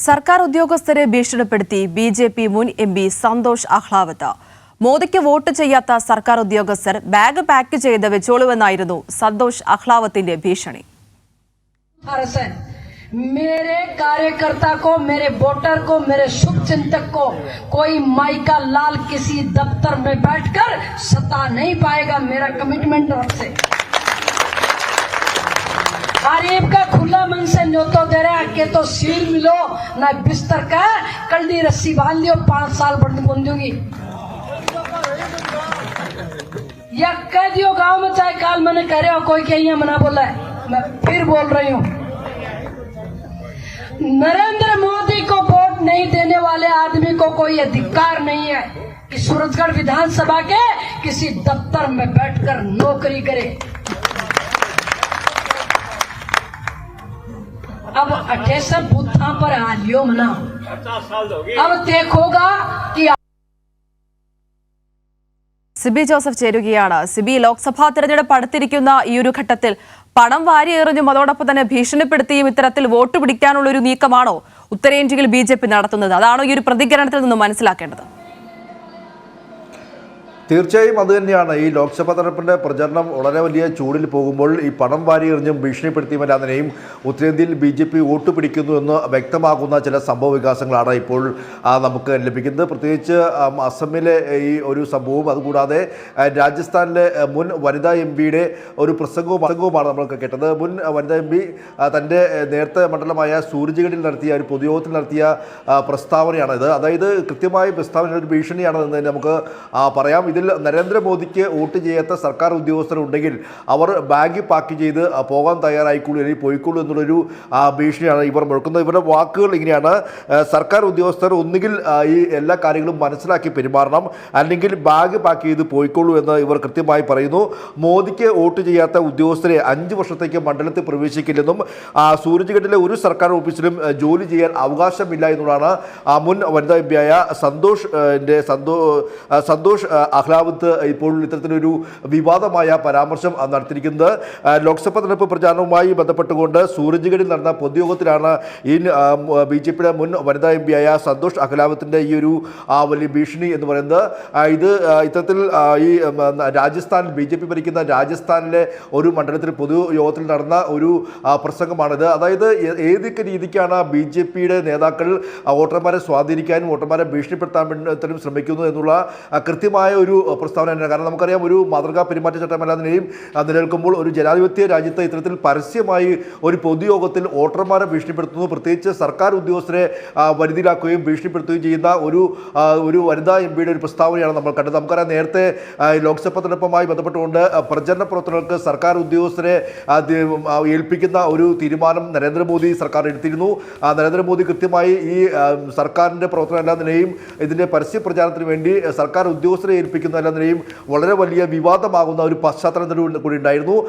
സർക്കാർ ഉദ്യോഗസ്ഥരെ ഭീഷണിപ്പെടുത്തി ബി ജെ പി മുൻ എം പി സന്തോഷ് അഹ്ലാവത്ത് മോദിക്ക് വോട്ട് ചെയ്യാത്ത സർക്കാർ ഉദ്യോഗസ്ഥർ ബാഗ് പാക്ക് ചെയ്ത് വെച്ചോളുവെന്നായിരുന്നു സന്തോഷ് അഹ്ലാവത്തിന്റെ ഭീഷണി भारत है मेरे कार्यकर्ता को मेरे वोटर को मेरे शुभ चिंतक को कोई माई का लाल किसी दफ्तर में बैठकर सता नहीं पाएगा मेरा कमिटमेंट आपसे गरीब का खुला मन से न्योतो दे रहा कि तो सील मिलो। ना बिस्तर का कल्डी रस्सी बाँध लियो, पाँच साल बंद बन या कह दियो, गाँव में चाहे काल मैंने कह रहे हो, कोई कहीं मना बोला है। मैं फिर बोल रही हूँ। नरेंद्र मोदी को वोट नहीं देने वाले आदमी को कोई अधिकार नहीं है कि सूरजगढ़ विधानसभा के किसी दफ्तर में बैठकर नौकरी करे। अब अठेसा बुद्धा पर आलियो मना अब देखोगा कि സിബി ജോസഫ് ചേരുകയാണ് സിബി ലോക്സഭാ തെരഞ്ഞെടുപ്പ് അടുത്തിരിക്കുന്ന ഈ ഒരു ഘട്ടത്തിൽ പണം വാരിയെറിഞ്ഞും അതോടൊപ്പം തന്നെ ഭീഷണിപ്പെടുത്തിയും ഇത്തരത്തിൽ വോട്ട് പിടിക്കാനുള്ള ഒരു നീക്കമാണോ ഉത്തരേന്ത്യയിൽ ബി ജെ പി നടത്തുന്നത് അതാണോ ഈ ഒരു പ്രതികരണത്തിൽ നിന്ന് മനസ്സിലാക്കേണ്ടത് തീർച്ചയായും അത് തന്നെയാണ്. ഈ ലോക്സഭാ തെരഞ്ഞെടുപ്പിന്റെ പ്രചരണം വളരെ വലിയ ചൂടിൽ പോകുമ്പോൾ ഈ പണം വാരി എറിഞ്ഞും ഭീഷണിപ്പെടുത്തിയുമല്ലാതിനെയും ഉത്തരേന്ത്യയിൽ ബി ജെ പി വോട്ട് പിടിക്കുന്നു എന്ന് വ്യക്തമാകുന്ന ചില സംഭവ വികാസങ്ങളാണ് ഇപ്പോൾ നമുക്ക് ലഭിക്കുന്നത്. പ്രത്യേകിച്ച് അസമിലെ ഈ ഒരു സംഭവവും അതുകൂടാതെ രാജസ്ഥാനിലെ മുൻ വനിതാ എം പിയുടെ ഒരു പ്രസംഗവും പ്രസംഗവുമാണ് നമ്മൾക്ക് കേട്ടത്. മുൻ വനിതാ എം പി തന്റെ നേരത്തെ മണ്ഡലമായ സൂരജ്ഗഡിൽ നടത്തിയ ഒരു പൊതുയോഗത്തിൽ നടത്തിയ പ്രസ്താവനയാണിത്. അതായത് കൃത്യമായ പ്രസ്താവന ഒരു ഭീഷണിയാണ് എന്ന് നമുക്ക് പറയാം. പറയാം ഇതിൽ നരേന്ദ്രമോദിക്ക് വോട്ട് ചെയ്യാത്ത സർക്കാർ ഉദ്യോഗസ്ഥരുണ്ടെങ്കിൽ അവർ ബാഗ് പാക്ക് ചെയ്ത് പോകാൻ തയ്യാറായിക്കോളൂ അല്ലെങ്കിൽ പോയിക്കോളൂ എന്നുള്ളൊരു ഭീഷണിയാണ് ഇവർ മുഴക്കുന്നത്. ഇവരുടെ വാക്കുകൾ ഇങ്ങനെയാണ്. സർക്കാർ ഉദ്യോഗസ്ഥർ ഒന്നുകിൽ ഈ എല്ലാ കാര്യങ്ങളും മനസ്സിലാക്കി പെരുമാറണം അല്ലെങ്കിൽ ബാഗ് പാക്ക് ചെയ്ത് പോയിക്കോളൂ എന്ന് ഇവർ കൃത്യമായി പറയുന്നു. മോദിക്ക് വോട്ട് ചെയ്യാത്ത ഉദ്യോഗസ്ഥരെ അഞ്ച് വർഷത്തേക്ക് മണ്ഡലത്തിൽ പ്രവേശിക്കില്ലെന്നും സൂരജ്ഗഡിലെ ഒരു സർക്കാർ ഓഫീസിലും ജോലി ചെയ്യാൻ അവകാശമില്ല എന്നുള്ളതാണ് മുൻ വനിതാ എം പിയായ സന്തോഷ് സന്തോഷ് സന്തോ സന്തോഷ് ആ, അഹ്ലാവത്ത് ഇപ്പോൾ ഇത്തരത്തിലൊരു വിവാദമായ പരാമർശം നടത്തിയിരിക്കുന്നത്. ലോക്സഭാ തെരഞ്ഞെടുപ്പ് പ്രചാരണവുമായി ബന്ധപ്പെട്ടുകൊണ്ട് സൂരജ്ഗഡിൽ നടന്ന പൊതുയോഗത്തിലാണ് ഈ ബി ജെ പിയുടെ മുൻ വനിതാ എം പിയായ സന്തോഷ് അഖലാവത്തിന്റെ ഈ ഒരു വലിയ ഭീഷണി എന്ന് പറയുന്നത്. ഇത് ഇത്തരത്തിൽ ഈ രാജസ്ഥാൻ ബി ജെ പി ഭരിക്കുന്ന രാജസ്ഥാനിലെ ഒരു മണ്ഡലത്തിൽ പൊതുയോഗത്തിൽ നടന്ന ഒരു പ്രസംഗമാണിത്. അതായത് ഏതൊക്കെ രീതിക്കാണ് ബി ജെ പിയുടെ നേതാക്കൾ വോട്ടർമാരെ സ്വാധീനിക്കാനും വോട്ടർമാരെ ഭീഷണിപ്പെടുത്താൻ വേണ്ടി ശ്രമിക്കുന്നു എന്നുള്ള കൃത്യമായ ഒരു പ്രസ്താവന തന്നെയാണ്. കാരണം നമുക്കറിയാം ഒരു മാതൃകാ പെരുമാറ്റച്ചട്ടമല്ലാതിനെയും നിലനിൽക്കുമ്പോൾ ഒരു ജനാധിപത്യ രാജ്യത്ത് ഇത്തരത്തിൽ പരസ്യമായി ഒരു പൊതുയോഗത്തിൽ വോട്ടർമാരെ ഭീഷണിപ്പെടുത്തുന്നു. പ്രത്യേകിച്ച് സർക്കാർ ഉദ്യോഗസ്ഥരെ വരുതിയിലാക്കുകയും ഭീഷണിപ്പെടുത്തുകയും ചെയ്യുന്ന ഒരു ഒരു വനിതാ എം പിയുടെ ഒരു പ്രസ്താവനയാണ് നമ്മൾ കണ്ടത്. നമുക്കറിയാം നേരത്തെ ലോക്സഭാ തെരഞ്ഞെടുപ്പുമായി ബന്ധപ്പെട്ടുകൊണ്ട് പ്രചരണ പ്രവർത്തനങ്ങൾക്ക് സർക്കാർ ഉദ്യോഗസ്ഥരെ ഏൽപ്പിക്കുന്ന ഒരു തീരുമാനം നരേന്ദ്രമോദി സർക്കാർ എടുത്തിരുന്നു. നരേന്ദ്രമോദി കൃത്യമായി ഈ സർക്കാരിന്റെ പ്രവർത്തനം എല്ലാ നിലയും ഇതിന്റെ പരസ്യ പ്രചാരണത്തിന് വേണ്ടി സർക്കാർ ഉദ്യോഗസ്ഥരെ ഏൽപ്പിക്കുന്ന നിലയും വളരെ വലിയ വിവാദമാകുന്ന ഒരു പശ്ചാത്തലത്തിൽ കൂടി ഉണ്ടായിരുന്നു.